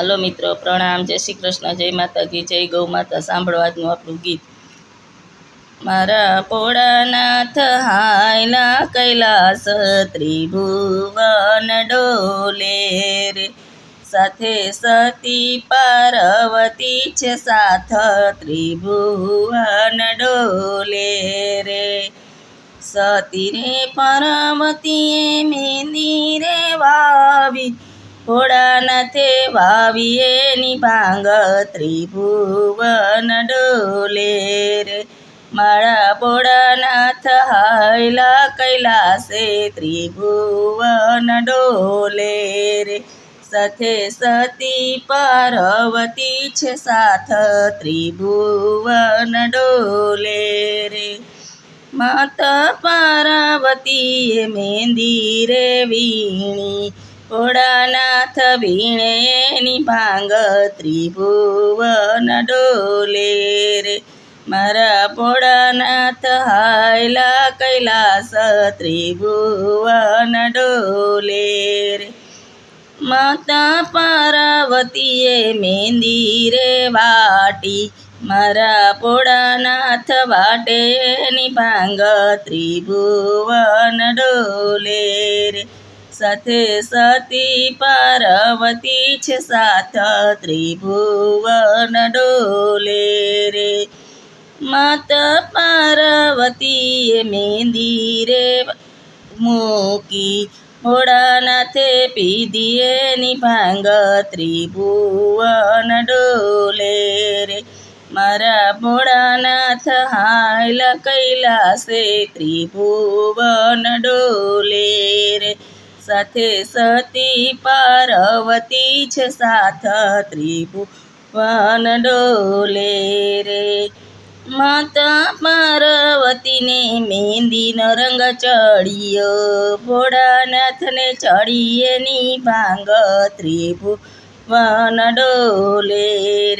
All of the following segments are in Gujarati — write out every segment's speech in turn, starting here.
હલો મિત્રો, પ્રણામ, જય શ્રી કૃષ્ણ, જય માતાજી, જય ગૌ માતા સાંભળવાનું આપણું ગીત. મારા પોળાનાથ હાયલા કૈલાસ, ત્રિભુવન ડોલે રે. સાથે સતી પાર્વતી છે સાથ, ત્રિભુવન ડોલે રે. સતીરે પાર્વતીએ મેંદી રે વાવી ભોળાનાથે વાવીએ ની ભાંગ ત્રિભુવન ડોલે રે. મારા ભોળાનાથ હાયલા કૈલાસે ત્રિભુવન ડોલે રે. સાથે સતી પાર્વતી છે સાથ ત્રિભુવન ડોલે રે. માતા પાર્વતીએ મહેંદી રે વીણી. ભોળાનાથ વીણે ની ભાંગ ત્રિભુવન ડોલે રે. મારા ભોળાનાથ હાયલા કૈલાસ ત્રિભુવન ડોલે રે. માતા પાર્વતીએ મેંદી રે વાટી. મારા ભોળાનાથ વાટે ની ભાંગ ત્રિભુવન ડોલે સાથે સતી પાર્વતી છે સાથ ત્રિભુવન ડોલે રે. માતા પાર્વતીએ મેંદી રે મૂકી, ભોળાનાથે પીધીએ ની ભાંગ ત્રિભુવન ડોલે રે. મારા ભોળાનાથ હાયલ કૈલાસે ત્રિભુવન ડોલે રે. સાથે સતી પાર્વતી છે સાથ ત્રિભુવન ડોલે રે. માતા પાર્વતીને મહેંદીનો રંગ ચડ્યો, ભોળાનાથને ચડી એની ભાંગ ત્રિભુવન ડોલે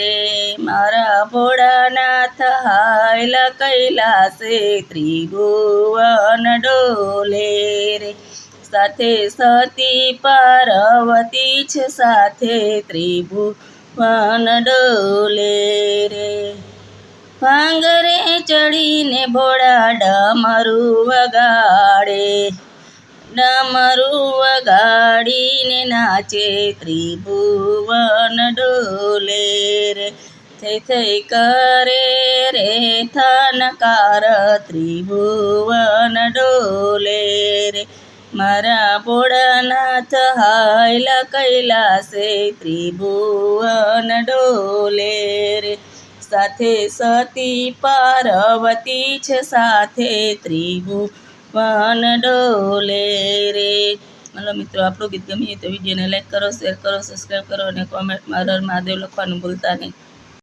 રે. મારા ભોળાનાથ હાયલ કૈલાસે ત્રિભુવન ડોલે રે. સાથે સતી પાર્વતી છે સાથે ત્રિભુવન ડોલે રે. ભાંગરે ચડીને ભોળા ડમરું વગાડે. ડમરું વગાડીને નાચે ત્રિભુવન ડોલે રે. થઈ થઈ કરે રે થનકાર ત્રિભુવન ડોલે મારા ભોળાનાથ હાયલા કૈલાસે ત્રિભુવન ડોલે રે. સાથે સતી પાર્વતી છે, સાથે ત્રિભુવન ડોલે રે. મતલબ મિત્રો, આપણું ગીત ગમીએ તો વિડીયોને લાઈક કરો, શેર કરો, સબસ્ક્રાઈબ કરો અને કોમેન્ટમાં હર મહાદેવ લખવાનું ભૂલતા નહીં.